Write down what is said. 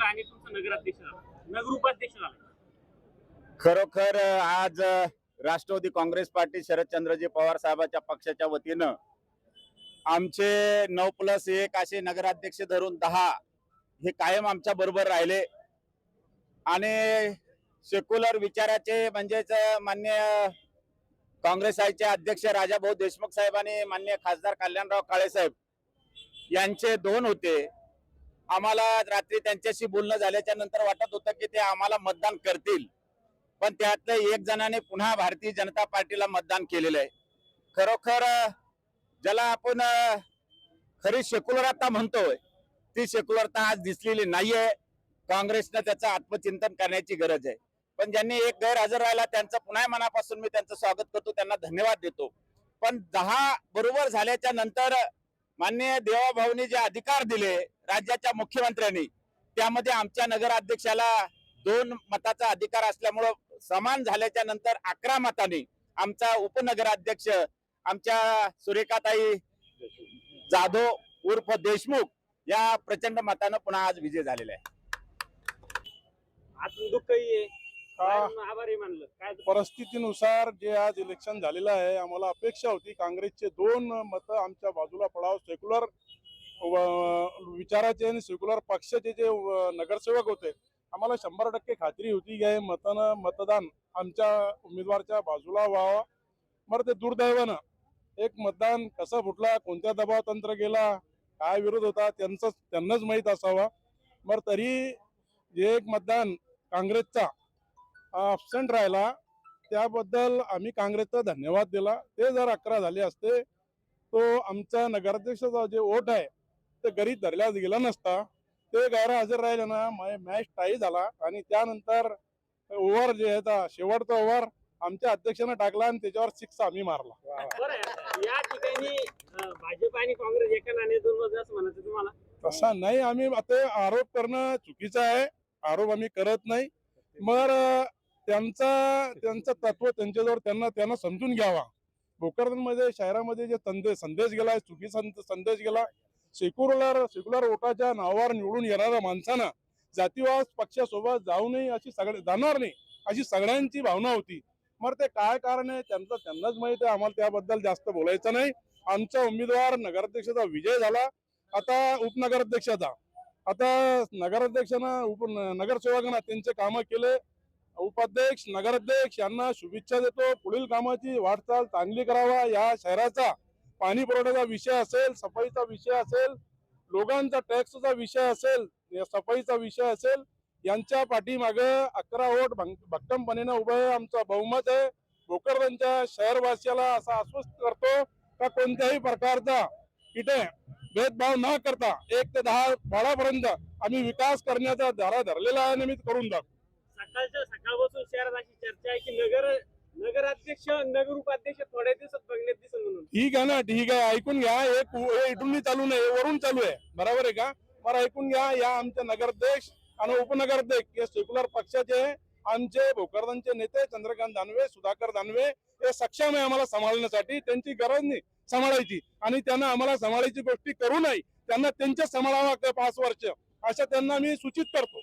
आणि नगराध्यक्ष नगर उपाध्यक्ष खरोखर आज राष्ट्रवादी काँग्रेस पार्टी शरदचंद्रजी पवार साहेबांच्या पक्षाच्या वतीनं आमचे नऊ प्लस एक असे नगराध्यक्ष धरून दहा हे कायम आमच्या बरोबर राहिले. आणि सेक्युलर विचाराचे म्हणजेच मान्य काँग्रेस आयचे अध्यक्ष राजाभाऊ देशमुख साहेब आणि मान्य खासदार कल्याणराव काळे साहेब यांचे दोन होते. आम्हाला रात्री त्यांच्याशी बोलणं झाल्याच्यानंतर वाटत होतं की ते आम्हाला मतदान करतील. पण त्यातल्या एक जणाने पुन्हा भारतीय जनता पार्टीला मतदान केलेलं आहे. खरोखर ज्याला आपण खरी सेक्युलरता म्हणतोय ती सेक्युलरता आज दिसलेली नाहीये. काँग्रेसनं त्याचं आत्मचिंतन करण्याची गरज आहे. पण ज्यांनी एक गैरहजर राहिला त्यांचं पुन्हा मनापासून मी त्यांचं स्वागत करतो त्यांना धन्यवाद देतो. पण दहा बरोबर झाल्याच्यानंतर माननीय देवाभाऊनी जे अधिकार दिले राज्याच्या मुख्यमंत्र्यांनी. त्यामध्ये आमच्या नगराध्यक्षाला दोन मताचा अधिकार असल्यामुळं समान झाल्याच्यानंतर अकरा मतांनी आमचा उपनगराध्यक्ष आमच्या सुरेखाताई जाधव उर्फ देशमुख या प्रचंड मतानं पुन्हा आज विजय झालेला आहे. आतून दुःखही आहे. का बाहेरून आभारी मानलं. काय परिस्थितीनुसार जे आज इलेक्शन झालेलं आहे आम्हाला अपेक्षा होती काँग्रेसचे दोन मत आमच्या बाजूला पडाव सेक्युलर विचाराचे आणि सेक्युलर पक्षाचे जे नगरसेवक होते आम्हाला शंभर टक्के खात्री होती की हे मतन मतदान आमच्या उमेदवारच्या बाजूला व्हावं. मग ते दुर्दैवानं एक मतदान कसं फुटला कोणत्या दबाव तंत्र गेला काय विरोध होता त्यांचं त्यांनाच माहीत असावा. मग तरी जे एक मतदान काँग्रेसचा अबसेंट राहिला त्याबद्दल आम्ही काँग्रेसचा धन्यवाद दिला. ते जर अकरा झाले असते तो आमचा नगराध्यक्षाचा जे वोट आहे ते गरीब धरल्यास गेला नसता. ते गैरहजर राहिले ना मॅच टाई झाला. आणि त्यानंतर ओव्हर जे आहे ता शेवटचा ओव्हर आमच्या अध्यक्षानं टाकला आणि त्याच्यावर सिक्स आम्ही मारला. या ठिकाणी भाजप आणि काँग्रेस एका नाणे दोन बाजू असं म्हणायचं तुम्हाला? तसा नाही आम्ही आता आरोप करणं चुकीचं आहे. आरोप आम्ही करत नाही. मग त्यांचा त्यांचं तत्व त्यांच्याजवळ त्यांना त्यांना समजून घ्यावा. भोकरदनमध्ये शहरामध्ये जे संदेश संदेश गेला चुकीचा संद- संदेश गेला सेक्युलर सेक्युलर वोटाच्या नावावर निवडून येणाऱ्या माणसानं जातीवाद पक्षासोबत जाऊ नये अशी सगळे जाणार नाही अशी सगळ्यांची भावना होती. मग ते काय कारण आहे त्यांचं त्यांनाच माहीत आहे. आम्हाला त्याबद्दल जास्त बोलायचं नाही. आमचा उमेदवार नगराध्यक्षाचा विजय झाला. आता उपनगराध्यक्षाचा. आता नगराध्यक्षांना उप नगरसेवकांना त्यांचे कामं केले. उपाध्यक्ष नगराध्यक्ष यांना शुभेच्छा देतो. पुढील कामाची वाटचाल चांगली करावा. या शहराचा पाणी पुरवठ्याचा विषय असेल सफाईचा विषय असेल लोकांचा टॅक्सचा विषय असेल सफाईचा विषय असेल यांच्या पाठीमागे अकरा वोट भंग- भक्कमपणेनं उभं आहे आमचा बहुमत आहे. भोकरदनच्या शहरवासियाला असा आश्वस्त करतो का कोणत्याही प्रकारचा इथे भेदभाव न करता एक ते दहा भाडापर्यंत आम्ही विकास करण्याचा धारा धरलेला आहे आणि मी करून दाखवू. सकाळच्या सकाळपासून शहरात अशी चर्चा आहे की नगर नगराध्यक्ष नगर उपाध्यक्ष थोड्या दिवसात बघण्यात दिसेल म्हणून. ठीक आहे ना ठीक आहे. ऐकून घ्या. हे कु- हे इथून चालू नाही हे वरून चालू आहे. बरोबर आहे का? बरं ऐकून घ्या. या आमच्या नगराध्यक्ष आणि उपनगराध्यक्ष हे सेक्युलर पक्षाचे आमचे भोकरदनचे नेते चंद्रकांत दानवे सुधाकर दानवे हे सक्षम आहे आम्हाला सांभाळण्यासाठी. त्यांची गरज नाही सांभाळायची. आणि त्यांना आम्हाला सांभाळायची गोष्टी करू नये त्यांना त्यांच्या सांभाळावा पाच वर्ष. अशा त्यांना मी सूचित करतो.